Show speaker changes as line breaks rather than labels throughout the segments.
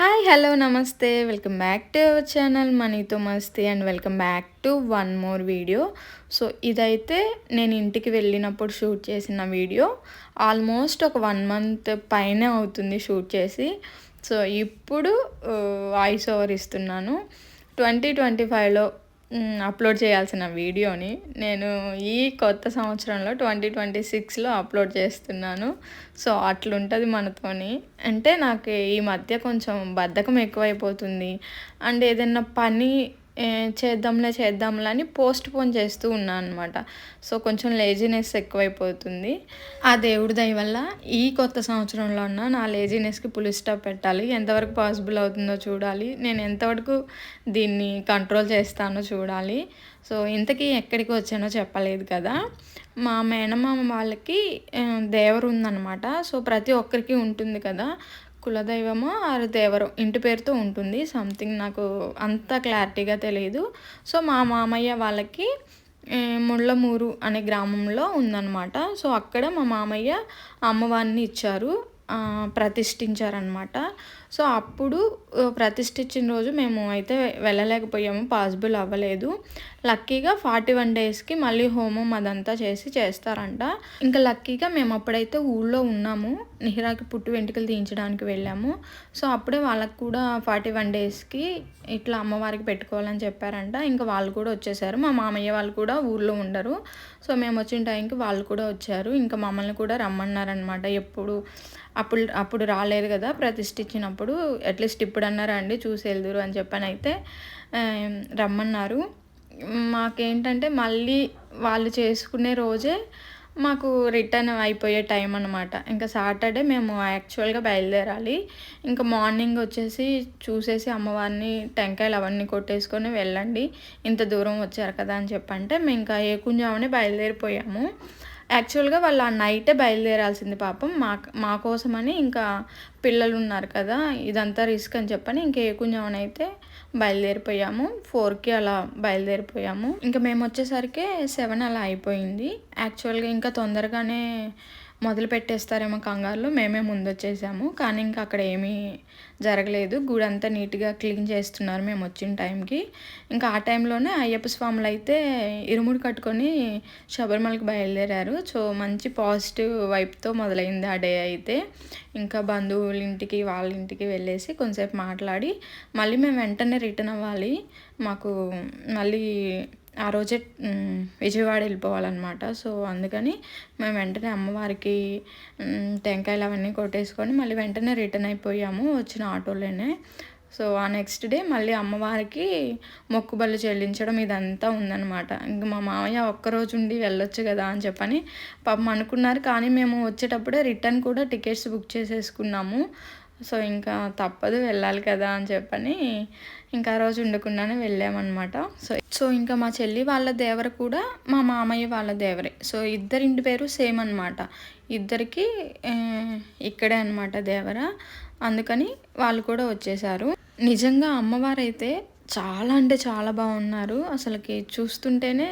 Hi hello namaste. Welcome back to our channel మనీతో మస్తీ and welcome back to one more video so ఇదైతే నేను ఇంటికి వెళ్ళినప్పుడు shoot చేసిన వీడియో ఆల్మోస్ట్ ఒక వన్ మంత్ పైనే అవుతుంది షూట్ చేసి. సో ఇప్పుడు uh, వాయిస్ ఓవర్ ఇస్తున్నాను. ట్వంటీ ట్వంటీ ఫైవ్లో అప్లోడ్ చేయాల్సిన వీడియోని నేను ఈ కొత్త సంవత్సరంలో ట్వంటీ ట్వంటీ సిక్స్లో అప్లోడ్ చేస్తున్నాను. సో అట్లుంటుంది మనతోని. అంటే నాకు ఈ మధ్య కొంచెం బద్ధకం ఎక్కువైపోతుంది. అండ్ ఏదైనా పని చేద్దాంలే చేద్దాంలే అని పోస్ట్ పోన్ చేస్తూ ఉన్నాను అనమాట సో కొంచెం లేజినెస్ ఎక్కువైపోతుంది. ఆ దేవుడి దయ వల్ల ఈ కొత్త సంవత్సరంలో ఉన్న నా లేజినెస్కి పులి స్టాప్ పెట్టాలి. ఎంతవరకు పాసిబుల్ అవుతుందో చూడాలి. నేను ఎంతవరకు దీన్ని కంట్రోల్ చేస్తానో చూడాలి. సో ఇంతకీ ఎక్కడికి వచ్చానో చెప్పలేదు కదా. మా మేనమామ వాళ్ళకి దేవరు ఉందన్నమాట సో ప్రతి ఒక్కరికి ఉంటుంది కదా. కులదైవమో ఆరు దేవరం? ఇంటి పేరుతో ఉంటుంది. సంథింగ్ నాకు అంత క్లారిటీగా తెలియదు సో మా మామయ్య వాళ్ళకి ముళ్ళమూరు అనే గ్రామంలో ఉందన్నమాట. సో అక్కడ మా మామయ్య అమ్మవారిని ఇచ్చారు. ప్రతిష్ఠించారనమాట సో అప్పుడు ప్రతిష్ఠించిన రోజు మేము అయితే వెళ్ళలేకపోయాము. పాసిబుల్ అవ్వలేదు. లక్కీగా ఫార్టీ వన్ డేస్కి మళ్ళీ హోమం అదంతా చేసి చేస్తారంట. ఇంకా లక్కీగా మేము అప్పుడైతే ఊళ్ళో ఉన్నాము. నిహిరాకి పుట్టు వెంట్రుకలు తీయించడానికి వెళ్ళాము. సో అప్పుడే వాళ్ళకి కూడా ఫార్టీ వన్ డేస్కి ఇట్లా అమ్మవారికి పెట్టుకోవాలని చెప్పారంట. ఇంకా వాళ్ళు కూడా వచ్చేసారు. మా మామయ్య వాళ్ళు కూడా ఊళ్ళో ఉండరు. సో మేము వచ్చిన టైంకి వాళ్ళు కూడా వచ్చారు. ఇంకా మమ్మల్ని కూడా రమ్మన్నారనమాట ఎప్పుడు అప్పుడు అప్పుడు రాలేదు కదా ప్రతిష్ఠించినప్పుడు. అప్పుడు అట్లీస్ట్ ఇప్పుడు అన్నారా అండి చూసి వెళ్దురు అని చెప్పని అయితే రమ్మన్నారు. మాకేంటంటే మళ్ళీ వాళ్ళు చేసుకునే రోజే మాకు రిటర్న్ అయిపోయే టైం అనమాట ఇంకా సాటర్డే మేము యాక్చువల్గా బయలుదేరాలి. ఇంకా మార్నింగ్ వచ్చేసి చూసేసి అమ్మవారిని టెంకాయలు అవన్నీ కొట్టేసుకొని వెళ్ళండి. ఇంత దూరం వచ్చారు కదా అని చెప్పంటే మేము ఇంకా ఏ కుంజామని బయలుదేరిపోయాము. యాక్చువల్గా వాళ్ళు ఆ నైటే బయలుదేరాల్సింది పాపం. మా మా కోసమని ఇంకా పిల్లలు ఉన్నారు కదా ఇదంతా రిస్క్ అని చెప్పని ఇంకా ఏ అయితే బయలుదేరిపోయాము. ఫోర్కి అలా బయలుదేరిపోయాము. ఇంకా మేము వచ్చేసరికి సెవెన్ అలా అయిపోయింది. యాక్చువల్గా ఇంకా తొందరగానే మొదలు పెట్టేస్తారేమో కంగారులో మేమే ముందు వచ్చేసాము కానీ ఇంకా అక్కడ ఏమీ జరగలేదు. గుడి అంతా నీట్గా క్లీన్ చేస్తున్నారు మేము వచ్చిన టైంకి. ఇంకా ఆ టైంలోనే అయ్యప్ప స్వాములు అయితే ఇరుముడు కట్టుకొని శబరిమలకి బయలుదేరారు. సో మంచి పాజిటివ్ వైపుతో మొదలైంది ఆ డే అయితే. ఇంకా బంధువుల ఇంటికి వాళ్ళ ఇంటికి వెళ్ళేసి కొంతసేపు మాట్లాడి మళ్ళీ మేము వెంటనే రిటర్న్ అవ్వాలి. మాకు మళ్ళీ ఆ రోజే విజయవాడ వెళ్ళిపోవాలన్నమాట. సో అందుకని మేము వెంటనే అమ్మవారికి టెంకాయలు అవన్నీ కొట్టేసుకొని మళ్ళీ వెంటనే రిటర్న్ అయిపోయాము వచ్చిన ఆటోలోనే. సో ఆ నెక్స్ట్ డే మళ్ళీ అమ్మవారికి మొక్కుబళ్ళు చెల్లించడం ఇదంతా ఉందన్నమాట. ఇంక మా మామయ్య ఒక్కరోజు ఉండి వెళ్ళొచ్చు కదా అని చెప్పని పాపం అనుకున్నారు. కానీ మేము వచ్చేటప్పుడే రిటర్న్ కూడా టికెట్స్ బుక్ చేసేసుకున్నాము. సో ఇంకా తప్పదు వెళ్ళాలి కదా అని చెప్పని ఇంకా ఆ రోజు ఉండకుండానే వెళ్ళామన్నమాట. సో సో ఇంకా మా చెల్లి వాళ్ళ దేవర కూడా మా మామయ్య వాళ్ళ దేవరే. సో ఇద్దరింటి పేరు సేమ్ అనమాట ఇద్దరికి ఇక్కడే అనమాట దేవర. అందుకని వాళ్ళు కూడా వచ్చేసారు. నిజంగా అమ్మవారైతే చాలా అంటే చాలా బాగున్నారు. అసలుకి చూస్తుంటేనే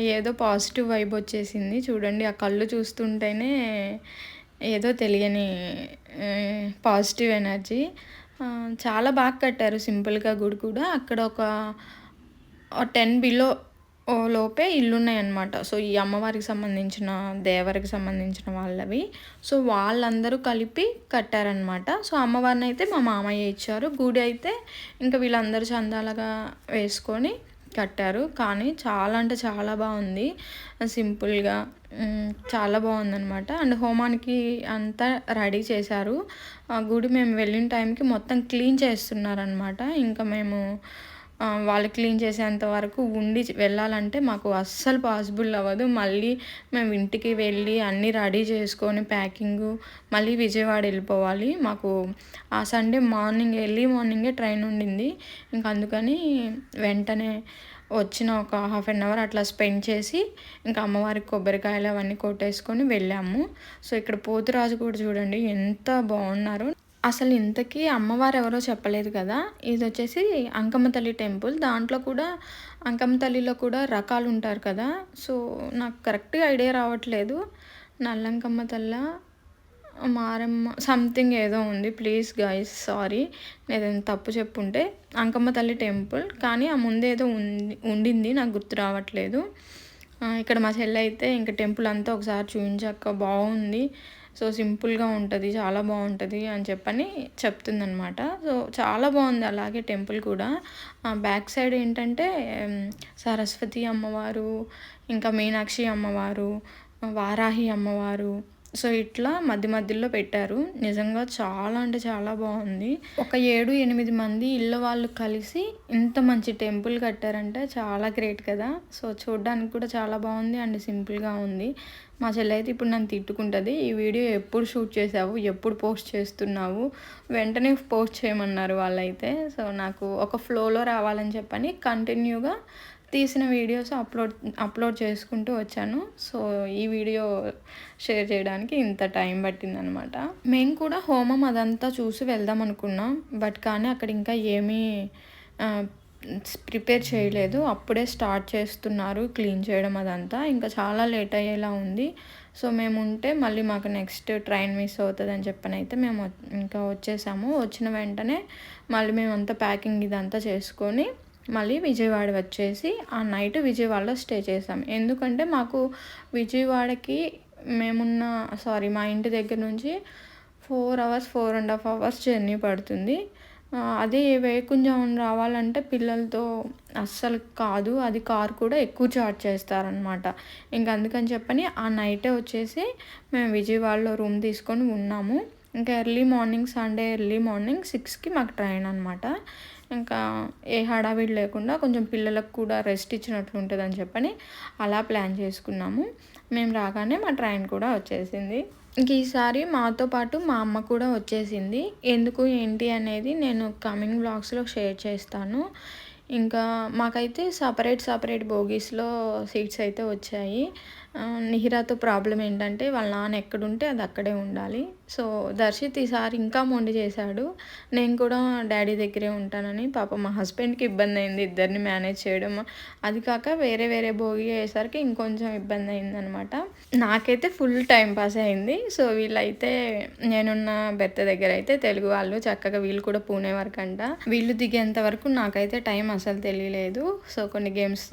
ఏదో పాజిటివ్ వైబ్ వచ్చేసింది. చూడండి ఆ కళ్ళు చూస్తుంటేనే ఏదో తెలియని పాజిటివ్ ఎనర్జీ చాలా బాగా కట్టారు సింపుల్గా గుడి కూడా. అక్కడ ఒక టెన్ బిలో లోపే ఇల్లున్నాయన్నమాట. సో ఈ అమ్మవారికి సంబంధించిన దేవరికి సంబంధించిన వాళ్ళవి. సో వాళ్ళందరూ కలిపి కట్టారనమాట సో అమ్మవారిని అయితే మా మామయ్య ఇచ్చారు. గుడి అయితే ఇంకా వీళ్ళందరూ చందాలుగా వేసుకొని కట్టారు. కానీ చాలా అంటే చాలా బాగుంది. సింపుల్గా చాలా బాగుందనమాట అండ్ హోమానికి అంతా రెడీ చేశారు. ఆ గుడి మేము వెళ్ళిన టైంకి మొత్తం క్లీన్ చేస్తున్నారనమాట ఇంకా మేము వాళ్ళు క్లీన్ చేసేంత వరకు ఉండి వెళ్ళాలంటే మాకు అస్సలు పాసిబుల్ అవ్వదు. మళ్ళీ మేము ఇంటికి వెళ్ళి అన్నీ రెడీ చేసుకొని ప్యాకింగ్ మళ్ళీ విజయవాడ వెళ్ళిపోవాలి. మాకు ఆ సండే మార్నింగ్ ఎర్లీ మార్నింగే ట్రైన్ ఉండింది. ఇంక అందుకని వెంటనే వచ్చిన ఒక హాఫ్ అన్ అవర్ అట్లా స్పెండ్ చేసి ఇంకా అమ్మవారికి కొబ్బరికాయలు అవన్నీ కొట్టేసుకొని వెళ్ళాము. సో ఇక్కడ పోతురాజు కూడా చూడండి ఎంత బాగున్నారు. అసలు ఇంతకీ అమ్మవారు ఎవరో చెప్పలేదు కదా? ఇది వచ్చేసి అంకమ్మ తల్లి టెంపుల్. దాంట్లో కూడా అంకమ్మ తల్లిలో కూడా రకాలు ఉంటారు కదా? సో నాకు కరెక్ట్గా ఐడియా రావట్లేదు. నల్లంకమ్మ తల్ల మారమ్మ సంథింగ్ ఏదో ఉంది. Please guys sorry. నేను తప్పు చెప్పుంటే అంకమ్మ తల్లి టెంపుల్. కానీ ఆ ముందేదో ఏదో ఉంది ఉండింది. నాకు గుర్తు రావట్లేదు. ఇక్కడ మా చెల్లె అయితే ఇంకా టెంపుల్ అంతా ఒకసారి చూపించాక బాగుంది. సో సింపుల్గా ఉంటుంది చాలా బాగుంటుంది అని చెప్పని చెప్తుందనమాట సో చాలా బాగుంది అలాగే టెంపుల్ కూడా. బ్యాక్ సైడ్ ఏంటంటే సరస్వతి అమ్మవారు ఇంకా మీనాక్షి అమ్మవారు వారాహి అమ్మవారు సో ఇట్లా మధ్య మధ్యలో పెట్టారు. నిజంగా చాలా అంటే చాలా బాగుంది. ఒక ఏడు ఎనిమిది మంది ఇళ్ళ వాళ్ళు కలిసి ఇంత మంచి టెంపుల్ కట్టారంటే చాలా గ్రేట్ కదా. సో చూడడానికి కూడా చాలా బాగుంది అండ్ సింపుల్గా ఉంది. మా చెల్లి అయితే ఇప్పుడు నన్ను తిట్టుకుంటుంది. ఈ వీడియో ఎప్పుడు షూట్ చేసావు? ఎప్పుడు పోస్ట్ చేస్తున్నావు? వెంటనే పోస్ట్ చేయమన్నారు వాళ్ళైతే. సో నాకు ఒక ఫ్లోలో రావాలని చెప్పని కంటిన్యూగా తీసిన వీడియోస్ అప్లోడ్ అప్లోడ్ చేసుకుంటూ వచ్చాను. సో ఈ వీడియో షేర్ చేయడానికి ఇంత టైం పట్టిందనమాట. మేము కూడా హోమం అదంతా చూసి వెళ్దాం అనుకున్నాం. బట్ కానీ అక్కడ ఇంకా ఏమీ ప్రిపేర్ చేయలేదు. అప్పుడే స్టార్ట్ చేస్తున్నారు క్లీన్ చేయడం అదంతా. ఇంకా చాలా లేట్ అయ్యేలా ఉంది. సో మేము ఉంటే మళ్ళీ మాకు నెక్స్ట్ ట్రైన్ మిస్ అవుతుంది అని చెప్పని అయితే మేము ఇంకా వచ్చేసాము. వచ్చిన వెంటనే మళ్ళీ మేమంతా ప్యాకింగ్ ఇదంతా చేసుకొని మళ్ళీ విజయవాడ వచ్చేసి ఆ నైట్ విజయవాడలో స్టే చేసాం ఎందుకంటే మాకు విజయవాడకి మేమున్న సారీ మా ఇంటి దగ్గర నుంచి four hours four and half hours journey పడుతుంది. అదే వేకుంజామున రావాలంటే పిల్లలతో అస్సలు కాదు అది కార్ కూడా ఎక్కువ చార్జ్ చేస్తారనమాట ఇంకా అందుకని చెప్పని ఆ నైటే వచ్చేసి మేము విజయవాడలో రూమ్ తీసుకొని ఉన్నాము. ఇంకా early morning Sunday early morning సిక్స్కి మాకు ట్రైన్ అనమాట ఇంకా ఏ హడావిడి లేకుండా కొంచెం పిల్లలకు కూడా రెస్ట్ ఇచ్చినట్లు ఉంటుందని చెప్పని అలా ప్లాన్ చేసుకున్నాము. మేము రాగానే మా ట్రైన్ కూడా వచ్చేసింది. ఇంక ఈసారి మాతో పాటు మా అమ్మ కూడా వచ్చేసింది. ఎందుకు ఏంటి అనేది నేను కమింగ్ బ్లాగ్స్లో షేర్ చేస్తాను. ఇంకా మాకైతే సపరేట్ సపరేట్ బోగీస్లో సీట్స్ అయితే వచ్చాయి. నిహిరాతో ప్రాబ్లం ఏంటంటే వాళ్ళ నాన్న ఎక్కడుంటే అది అక్కడే ఉండాలి. సో దర్శిత్ ఈసారి ఇంకా మొండి చేశాడు. నేను కూడా డాడీ దగ్గరే ఉంటానని పాప మా హస్బెండ్కి ఇబ్బంది అయింది ఇద్దరిని మేనేజ్ చేయడం. అది కాక వేరే వేరే భోగి అయ్యేసరికి ఇంకొంచెం ఇబ్బంది అయిందనమాట నాకైతే ఫుల్ టైం పాస్ అయింది. సో వీళ్ళైతే నేనున్న బెత్త దగ్గర అయితే తెలుగు వాళ్ళు చక్కగా వీళ్ళు కూడా పూణే వరకు అంట వీళ్ళు దిగేంత వరకు నాకైతే టైం అసలు తెలియలేదు. సో కొన్ని గేమ్స్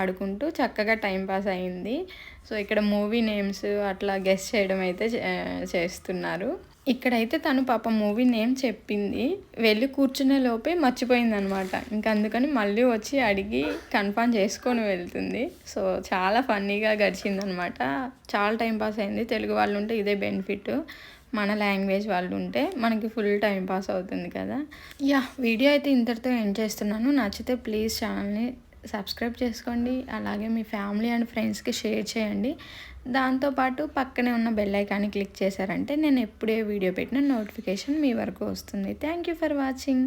ఆడుకుంటూ చక్కగా టైం పాస్ అయింది. సో ఇక్కడ మూవీ నేమ్స్ అట్లా గెస్ట్ చేయడం అయితే చేస్తున్నారు. ఇక్కడైతే తను పాప మూవీ నేమ్ చెప్పింది. వెళ్ళి కూర్చునే లోపే మర్చిపోయింది అనమాట ఇంకా అందుకని మళ్ళీ వచ్చి అడిగి కన్ఫర్మ్ చేసుకొని వెళ్తుంది. సో చాలా ఫన్నీగా గడిచిందనమాట. చాలా టైం పాస్ అయింది. తెలుగు వాళ్ళు ఉంటే ఇదే బెనిఫిట్. మన లాంగ్వేజ్ వాళ్ళు ఉంటే మనకి ఫుల్ టైం పాస్ అవుతుంది కదా. యా వీడియో అయితే ఇంతటితో ఎండ్ చేస్తున్నాను. నచ్చితే ప్లీజ్ ఛానల్ని సబ్స్క్రైబ్ చేసుకోండి. అలాగే మీ ఫ్యామిలీ అండ్ ఫ్రెండ్స్కి షేర్ చేయండి. దాంతోపాటు పక్కనే ఉన్న బెల్ ఐకాన్ని క్లిక్ చేశారంటే నేను ఎప్పుడే వీడియో పెట్టిన నోటిఫికేషన్ మీ వరకు వస్తుంది. Thank you for watching.